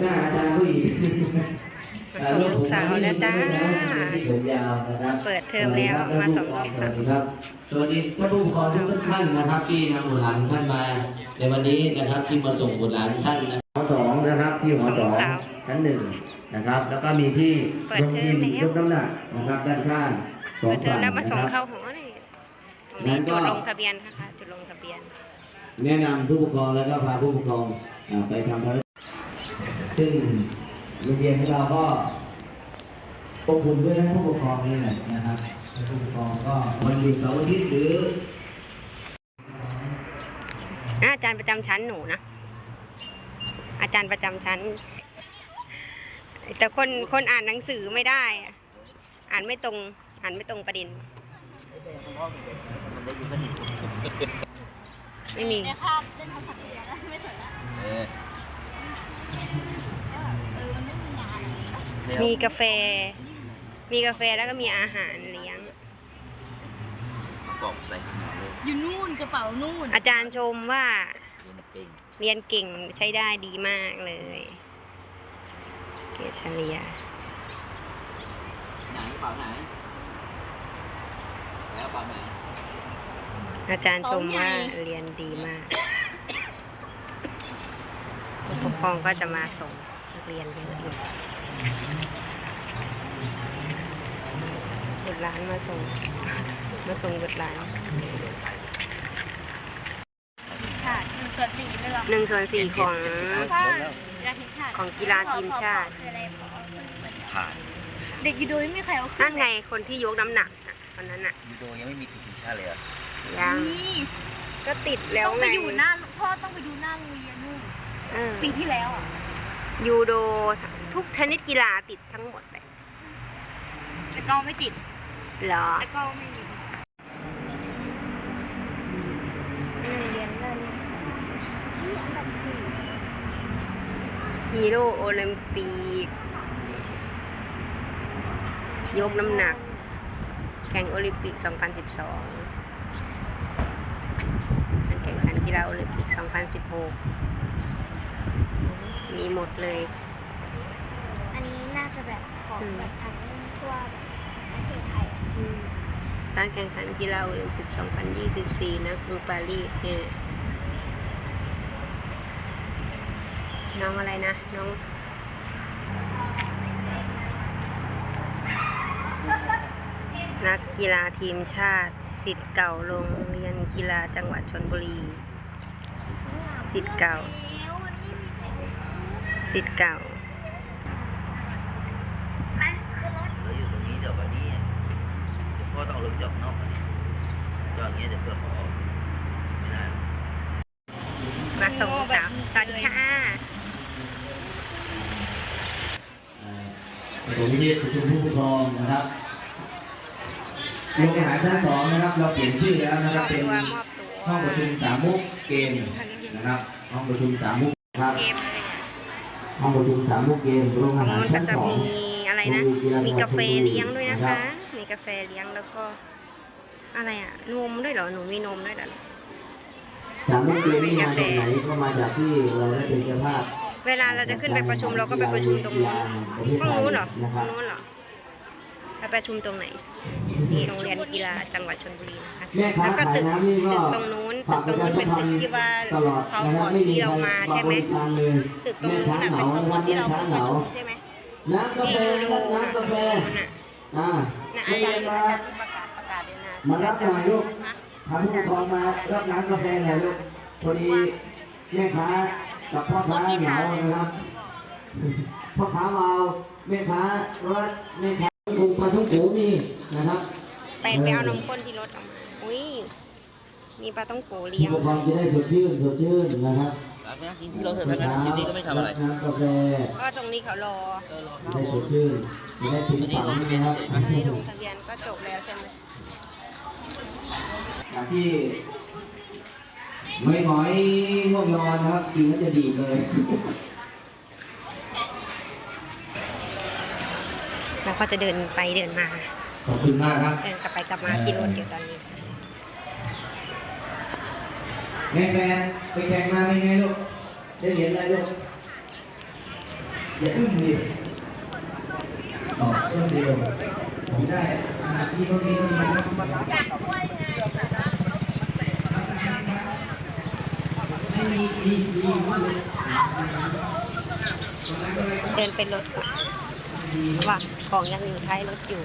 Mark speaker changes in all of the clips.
Speaker 1: หน้าอาจารย์ผู้หญิง
Speaker 2: มาส่งลูกสาวแล้วจ้า
Speaker 1: ที่ผมยาวนะครับ
Speaker 2: เปิดเทอมแล้วมาส่งลูก
Speaker 1: ส
Speaker 2: สา
Speaker 1: วั
Speaker 2: ว
Speaker 1: สดีครับสวัสดีท่านผู้ปกครองทุกท่านนะครับที่นำบุตรหลานท่านมา ในวันนี้นะครับที่มาส่งบุตรหลานท่านนะหอสองนะครับที่หอสองชั้นหนึ่งนะครับ แล้วก็มีที่โรงยิมยกน้ำหนักนะครับด้านข้างสอง
Speaker 2: เปิดเทอ
Speaker 1: ฝั่
Speaker 2: ม
Speaker 1: ง
Speaker 2: แล้วมา
Speaker 1: นะ
Speaker 2: ส่ง
Speaker 1: ครับ
Speaker 2: เข้าหอเลยตรง
Speaker 1: งั้
Speaker 2: นี้
Speaker 1: นก็
Speaker 2: จุดลงทะเบียนนะคะจุดลงทะเบียน
Speaker 1: แนะนำผู้ปกครองแล้วก็พาผู้ปกครองอ่าไปทำภารกิจ ซึ่งโรงเรียนของเราก็อบอุ่นด้วยนะผู้ปกครองนี่แหละนะครับผู้ปกครองก็วันหยุดเสาร์อาทิตย์หรือ
Speaker 2: อาจารย์ประจำชั้นหนูนะ อาจารย์ประจำชั้น แต่คนคนอ่านหนังสือไม่ได้อะอ่านไม่ตรง อ่านไม่ตรงประเด็น ไม่มี
Speaker 3: ในภาพเล่นโทรศัพท์อย่างเดียวแล้วไม่สนละ มี
Speaker 2: กาแฟ มีกาแฟแล้วก็มีอาหารเลี้ยง
Speaker 4: บอกใส่หัวเลย
Speaker 3: อยู่นู่นกระเป๋านู่น
Speaker 2: อาจารย์ชมว่า
Speaker 4: เรียนเก่ง
Speaker 2: เรียนเก่งใช้ได้ดีมากเลย เกรดเฉลี่ย
Speaker 4: ไหนเปล่าไหนแล้วเปล่าไหน
Speaker 2: อาจารย์ชมว่าเรียนดีมากผู้ปกครองก็จะมาส่งนักเรียนเยอะอยู่ บุตรหลานมาส่ง มาส่งบุตรหลาน
Speaker 3: ชาติหนึ่งส่วนสี่เรื่อง
Speaker 2: หนึ่งส่วนสี่ของ
Speaker 3: ถ้ากีฬาทีมชาติ
Speaker 2: ของกีฬาทีมชาติ
Speaker 3: คืออะไรพอ
Speaker 4: ผ่าน
Speaker 3: เด็กยูโดไม่มีใครเอาขึ้
Speaker 2: นั่
Speaker 3: น
Speaker 2: นไงคนที่ยกน้ำหนักน่ะคนนั้นน่ะ
Speaker 4: ยูโดยังไม่มีติดทีมชาติเลยเหรอะ
Speaker 2: ยัง
Speaker 3: นี่
Speaker 2: ก็ติดแล้ว
Speaker 3: ต้อง
Speaker 2: ไง
Speaker 3: ไปอยู่หน้าพ่อต้องไปดูหน้าโรงเรียนนู่น
Speaker 2: เออ
Speaker 3: ปีที่แล้วอะ
Speaker 2: ยูโด ทุกชนิดกีฬาติดทั้งหมดเลย
Speaker 3: แต่ก็ไม่ติด
Speaker 2: เหรอ
Speaker 3: แต่ก็ไม่มีหนึ่งเรียนเล่นที่อันดับสี่
Speaker 2: ฮีโร่โอลิมปิก ยกน้ำหนัก แข่งโอลิมปิก 2012การแข่งขันกีฬาโอลิมปิก 2016 มีหมดเลย
Speaker 3: อันนี้น่า จะแบบของแบบทั้งทั่วแบบประเทศไทย
Speaker 2: การแข่งขันกีฬาโอลิมปิก 2024 นะกรุงปารีสเนี่ยน้องอะไรนะ น้องนักกีฬาทีมชาติสิทธิ์เก่าโรงเรียนกีฬาจังหวัดชนบุรีสิทธิ์เก่าสิทธิ์เก่า
Speaker 3: ไปขึ้นรถ
Speaker 4: เราอยู่ตรงนี้เดี๋ยววันนี้เดี๋ยวพ่อต้องเอารถจอดนอกก่อนจอดอย่า งเงี้ยเดี๋ยวเพื่อนเขาออกไม่ได้
Speaker 2: มาส่งลูกสาวสวัสดีค่ะ
Speaker 1: ประชุมที่ประชุมผู้ปกครองนะครับโรงอาหารชั้นสองนะครับ เราเปลี่ยนชื่อแล้วนะ
Speaker 2: ม
Speaker 1: ครับ
Speaker 2: อบ
Speaker 1: เป็น
Speaker 2: ตัวมอบตัว
Speaker 1: ห้องประชุมสามมุกเกมนะครับ ห้องประชุมสามมุกครับ
Speaker 2: เกมเลย
Speaker 1: ห้องประชุมสามมุกเกมโรง
Speaker 2: ตร
Speaker 1: อางหาร
Speaker 2: นู้นก็
Speaker 1: ชั้น
Speaker 2: จะ
Speaker 1: สอง
Speaker 2: มีอะไรนะ มีกาแฟเลี้ยงด้วยนะคะ มีกาแฟเลี้ยงแล้วก็ อะไรอะ นมด้วยเหรอ หนูมีนมด้วยเหรอ
Speaker 1: สามมุกเกมนี่มาจากไหนก็มาจากที่เราได้เป็นเจ้าภาพ
Speaker 2: เวลาเราจะขึ้นไปประชุมเราก็ไปประชุมตรงนู้นห้องนู้นเหรอห้องนู้นเหรอไปประชุมตรงไหนที่โรงเรียนกีฬาจังหวัดชลบุรีนะคะ
Speaker 1: แม่ค้า
Speaker 2: แล้วก็
Speaker 1: ขาย
Speaker 2: ตึก
Speaker 1: น้ำนี่ก็
Speaker 2: ตึกตรงนู้นตึ
Speaker 1: ฝาก
Speaker 2: กตรงนู้นเป็นตึกที่ว่า
Speaker 1: ตลอด
Speaker 2: เขา
Speaker 1: นะค
Speaker 2: ก่
Speaker 1: รั
Speaker 2: อบน
Speaker 1: ไม่มี
Speaker 2: ที่เรามาใช่ไหม
Speaker 1: บริการเลย
Speaker 2: ตึกตรงนู้นน่ะเป็นข้างบนที่เราเข้าประชุมใช่ไหม
Speaker 1: น้ำกาแฟ
Speaker 2: ที่ยู
Speaker 1: นะ
Speaker 2: โด
Speaker 1: ครับ
Speaker 2: น่ะ
Speaker 1: น้ำกาแฟอ่า
Speaker 2: ตรงนู้นน่ะน่ะอา
Speaker 1: นัก
Speaker 2: จา
Speaker 1: เรี
Speaker 2: ร
Speaker 1: ยน
Speaker 2: ย์
Speaker 1: มา
Speaker 2: ประกาศประกาศด้วยนะ
Speaker 1: มารับหน่อยลูกพาผู้ปกครองมารับน้ำกาแฟหน่อยลูกพอดีแม่ค้ากับพ่อค้าเหงานะครับ พ่อค้าเมาแม่ค้ารถแม่ค้าถูกปลาทุกหูมีนะครับ
Speaker 2: ไปไปเอานมข้นที่รถออกมา อุ้ย มีปลาต้องโกเลี้
Speaker 1: ผู้
Speaker 2: ยง
Speaker 1: ปกครองจะได้สดชื่นสดชื่นนะครับ
Speaker 4: รับนะกินที่เราเถอะทั้งนั้นอยู่นี่ก็ไม่ทำอะไร
Speaker 1: น้ำกาแฟ
Speaker 2: ก็ตรงนี้เขารอ
Speaker 4: เออรอ
Speaker 1: จะได้สดชื่นจะได้ถึงฝันนะครับ
Speaker 2: ตอนนี้ลงทะเบียนก็จบแล้วใช่ไหม
Speaker 1: จากที่ไม่หงอยง่วงนอนนะครับกินแล้วจะดีดเลย
Speaker 2: แล้วก็จะเดินไปเดินมา
Speaker 1: ขอบคุณมากครับ
Speaker 2: เดินกลับไปกลับมาที่รถอยู่ตอนนี้
Speaker 1: แม่แฟนไปแข่งมาเป็นไงลูกได้เหรียญอะไรลูกอย่าอึ้งดิตอบเพิ่มเดียวผมได้ขนาดที่เท่านี้เท่านี้ไม่มีมีมี
Speaker 2: เดินไปรถก่อนว่าของยังอยู่ท้ายรถอยู่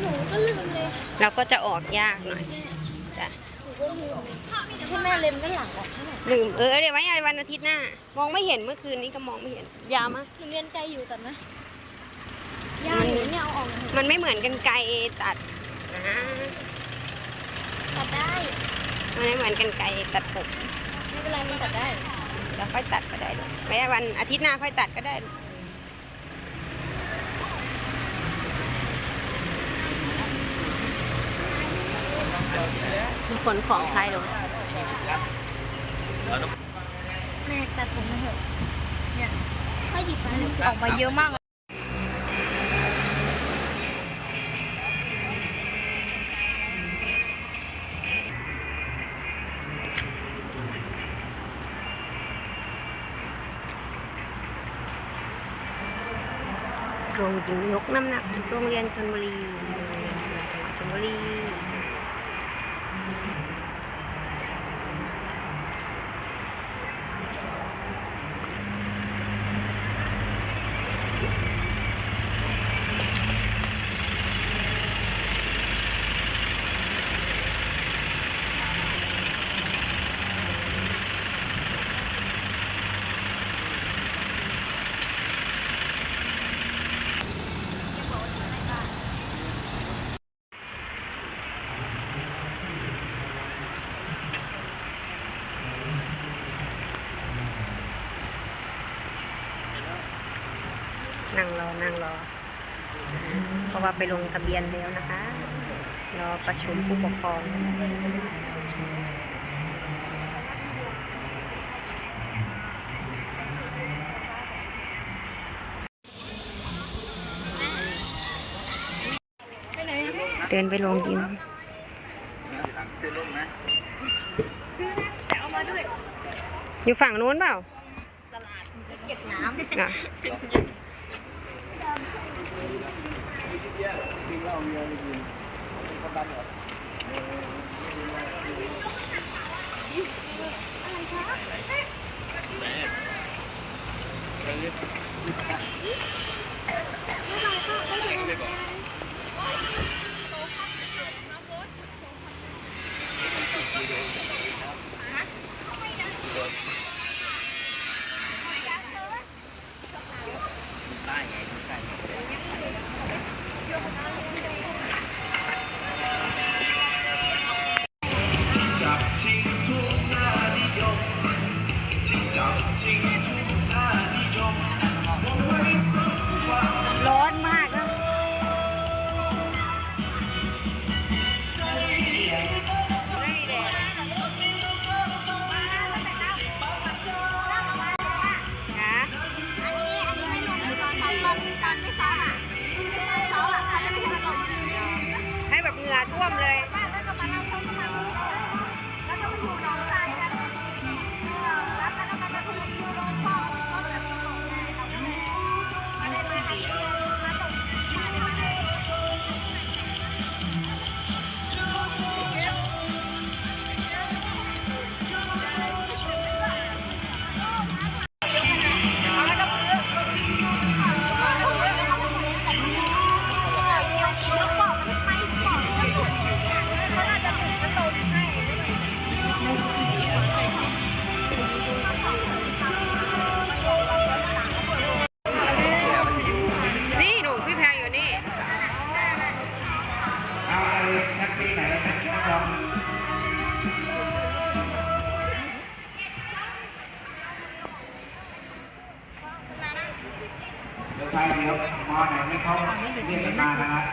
Speaker 3: หนูก็ลืมเลย
Speaker 2: เราก็จะออกยากหน่อยจ้ะ
Speaker 3: หนูก็ลืม ให้แม่เล็มด้านหลังออกให้หน่อย
Speaker 2: ลืมเออเดี๋ยวไว้วันอาทิตย์หน้ามองไม่เห็นเมื่อคืนนี้ก็มองไม่เห็นยาวมาก
Speaker 3: หนูเรียนไกลอยู่แต่นะย่าหนูเนี่ยเอาออกหน่อย
Speaker 2: มันไม่เหมือนกันไกลตัดนะ
Speaker 3: ตัดได้
Speaker 2: มันไม่เหมือนกันไกลตัดผม
Speaker 3: ไม่เป็นไรมันตัดได้
Speaker 2: เราค่อยตัดก็ได้ลูกไว้วันอาทิตย์หน้าค่อยตัดก็ได้ลูกมีขนของ ท้ายรถ
Speaker 3: แม่ตัดผมมาเถอะเนี่ยถ้าหยิบมาเนี่ยออกมาเยอะมากเลย
Speaker 2: โรงยิมยกน้ำหนักจากโรงเรียนชนบุรีโรงเรียนจังหวัดชนบุรี นั่งรอ นั่งรอ เพราะว่าไปลงทะเบียนแล้วนะคะ รอประชุมผู้ปกครองเดินไปลงยิม
Speaker 4: เสื้อลงนะ
Speaker 2: อยู่ฝั่งนู้นเปล่า
Speaker 3: เก็บน้
Speaker 2: น่ะร้ ม
Speaker 3: เล
Speaker 2: ย
Speaker 1: อ้นักปีไหนนักลองเดี๋ยวไปเดี๋ยวมอไหนไม่เขาเรียกกันมานะครับ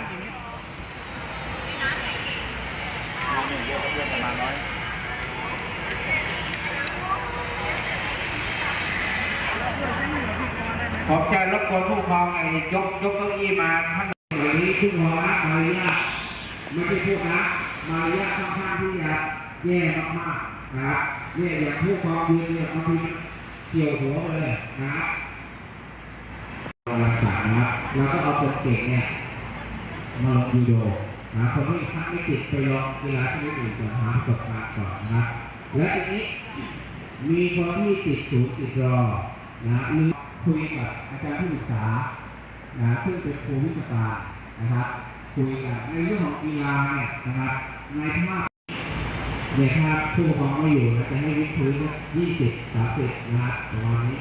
Speaker 4: หนึ่งเยอะเพื่อนประมาณน้อย
Speaker 1: ผมจะรบกวนผู้ปกครองไอ้ยกยกเก้าอี้มาท่านหรือที่หัวหน้าหรือ
Speaker 5: ไม่ใช่พวกนะมารยาทค่อนข้างที่จะแย่มากๆนะครับเนี่ยอย่างผู้กองยืนเนี่ยบางทีเกี่ยวหัวเลยนะครับรักษานะครับแล้วก็เอาคนเก่งเนี่ยมาลงยูโดนะคนที่ทักไม่ติดไปลองกีฬาชนิดอื่นก่อนหาประสบการณ์ก่อนนะครับและทีนี้มีคนที่ติดศูนย์ติดรอนะหรือคุยกับอาจารย์ผู้ศึกษานะซึ่งเป็นครูวิชาการนะครับ คุยกับในเรื่องของกีฬาเนี่ยนะครับในภาพเนี่ยถ้าผู้ปกครองไม่อยู่นะจะให้วิทย์พื้นยี่สิบสามสิบนะครับประมาณนี้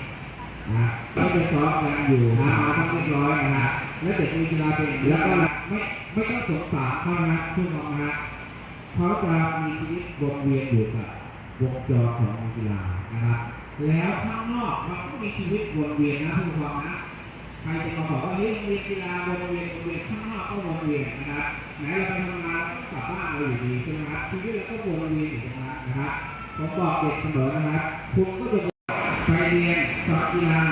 Speaker 5: นะก็จะซ้อมกันอยู่นะมาทั้งเรียบร้อยนะฮะแล้วเด็กมีกีฬาเป็นแล้วก็ไม่ไม่ต้องสงสารเขานะผู้ปกครองนะเขาจะมีชีวิตวนเวียนอยู่กับวงจรของกีฬานะครับแล้วข้างนอกมันก็มีชีวิตวนเวียนนะทุกคนนะ ใครจะมาบอกว่าเฮ้ยโรงเรีกีฬาวนเวียนวนเวียนข้างนอกก็วนเวียนนะครับไหนเราไปทำงานเราก็กลับบ้านเราอยู่ดีใช่ไหมครับชีวิตเราก็วนเวียนอยู่ตรงนั้นนะครับผมบอกเด็กเสมอนะครับคุณก็จะไปเรียนสอบกีฬา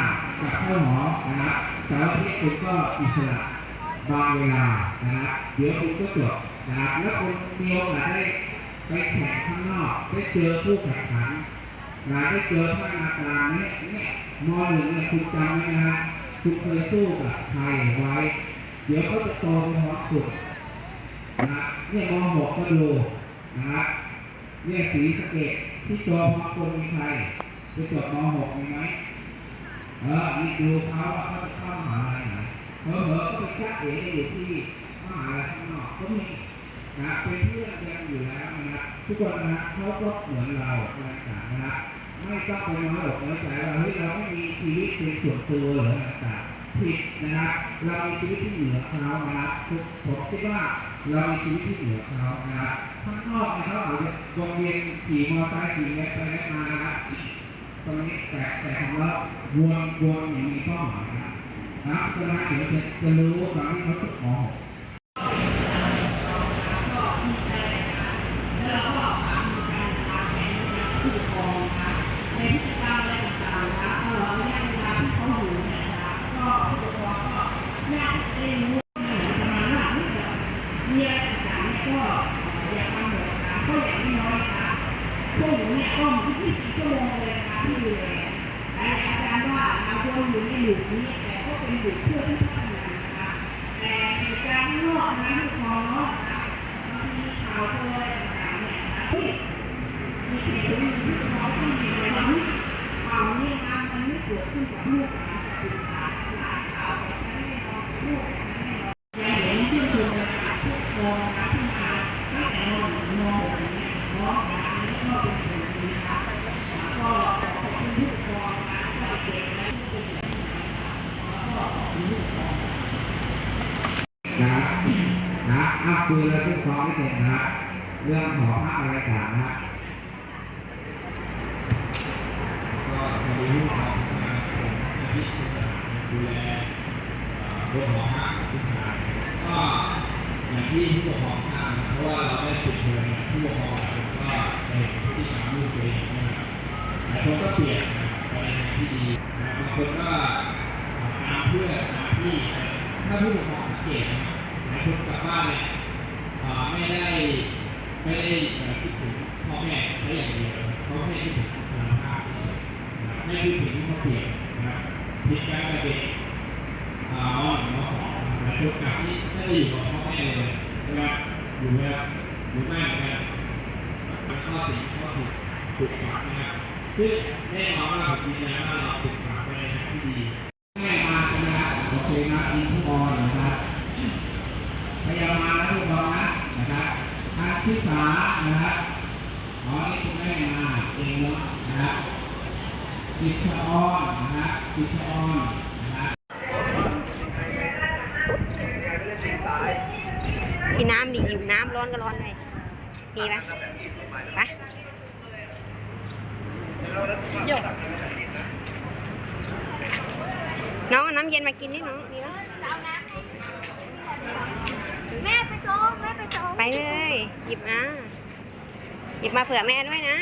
Speaker 5: กับเข้าหอนะครับแต่ว่าที่คุณก็อิสระบางเวลานะครับเดี๋ยวคุณก็จบนะครับแล้วคุณมีโอกาสได้ไปแข่งข้างนอกได้เจอผู้แข่งขันนะได้เจอท่านาจารเนี่ยเนี่ยมหนึ่งเนี่ยคุณจำไว้นะฮะ คุณเคยสู้กับใครไว้ เดี๋ยวก็จะโตเป็นหัวสุดนะเนี่ยมองหกก็ดูนะเนี่ยสีสเกตที่จอพอคนมีใครไปจบมหกมีไหมเออนี่ดูเขาว่าเขาจะเข้ามหาลัยไหนเผลอๆก็ไปจ้าเอ๋อยู่ที่มหาลัยข้างนอกก็มีนะเป็นเพื่อนกันอยู่แล้วนะทุกคนนะเขาก็เหมือนเราอะไรต่างนะครับ ไม่ต้องไปน้อยอกน้อยใจว่าเฮ้ยเราไม่มีชีวิตเป็นส่วนตัวหรืออะไรต่างผิดนะครับ เรามีชีวิตที่เหนือเขานะครับผมคิดว่าเรามีชีวิตที่เหนือเขานะครับข้างนอกนะครับอาจจะวงเวียนขี่มอเตอร์ไซค์ขี่รถไปรถมานะครับตรงนี้แต่แต่ของเราวนวนอย่างมีเป้าหมายนะครับนะเวลาเดี๋ยวจะจะรู้ตอนที่เขาจบม .6
Speaker 3: พวกหนูเนี่ยก็มีที่สี่ชั่วโมงเลยนะคะที่ดูแลแต่อาจารย์ว่าเราควรอยู่ในหลุมนี้แต่ก็เป็นหลุมเพื่อที่พัฒนานะคะแต่เหตุการณ์ข้างนอกนะที่คอเนาะนะคะบางทีข่าวตัวอะไรต่างๆเนี่ยนะคะที่มีเหตุผลที่เขาต้องมีในวันนี้ข่าวนี้นะมันไม่เกิดขึ้นกับลูกหลานกับลูกหลานหลานข่าวแต่ฉันไม่ยอมลูกฉันไม่ยอมอย่าเห็นชื่นชมเลยค่ะทุกคนนะที่มาตั้งแต่ม .1 ม .6 เนี่ยเนาะนะคะนี่ก็เป็นผลดีค่ะก็ขอบคุณผู้ปกครอ งนะก็เด็กๆและผู้ปกครองแล้วก็ขอบคุณผู้ปกครอง
Speaker 5: นะนะอ้าวคุยแล้วทุกคนให้เสร็จนะเรื่องหอพักอะไรต่างนะ ก็พอดีลูกของที่ดูแลเรื่องหอพักทุกทาก็อย่างที่ผู้ปกครองทราบเพราะว่าเราได้ปิดเทอมเนี่ยผู้ปกครองก็เห็นพฤติกรรมลูกตัวเองนะครับหลายคนก็เปลี่ยนนะครับไปในทางที่ดีบางคนก็ตามเพื่อตามที่ถ้าผู้ปกครองสังเกตนครับหลายคนกลับบ้านเนี่ยไม่ได้ไม่ได้คิดถึงพ่อแม่แค่อย่างเดียวเขาแค่คิดถึงคุณภาพนะครับ ไม่คิดถึงที่เขาเปลี่ยนนะครับผิดการกับเด็กอ่ามหนึ่งมสองหลายคนกลับที่ไม่ได้อยู่กับพ่อแม่เลยนะครับอยู่แบบอยู่บ้านเหมือนกันมันข้อสี่ข้อถูกถูกฝังนะครับซึ่งแน่นอนว่าผมยืนยันว่าเราถูกฝังไปในทางที่ดีแม่มาใช่ไหมครับโอเคนะมีผู้บอลนะครับพยายามมาแล้วผู้บอลนะนะครับทางที่สานะครับอ๋อนี่คุณแม่มาเองเนาะนะครับ กิจออนนะครับกิจออนนะครับ
Speaker 2: กินน้ำดิหิวน้ำร้อนก็ร้อนเลยมีปะไปน้องเอาน้ำเย็นมากินนี่น้องมีปะ
Speaker 3: แม่ไปโจ๊กแม่ไปโจ๊ก
Speaker 2: ไปเลย หยิบมา หยิบมาเผื่อแม่ด้วยนะ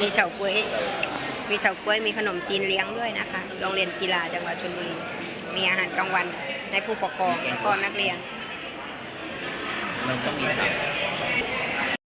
Speaker 2: มีเฉาก๊วย มีเฉาก๊วยมีขนมจีนเลี้ยงด้วยนะคะโรงเรียนกีฬาจังหวัดชลบุรีมีอาหารกลางวันให้ผู้ปกครองแล้วก็นักเรียน
Speaker 4: มันก็มีผับ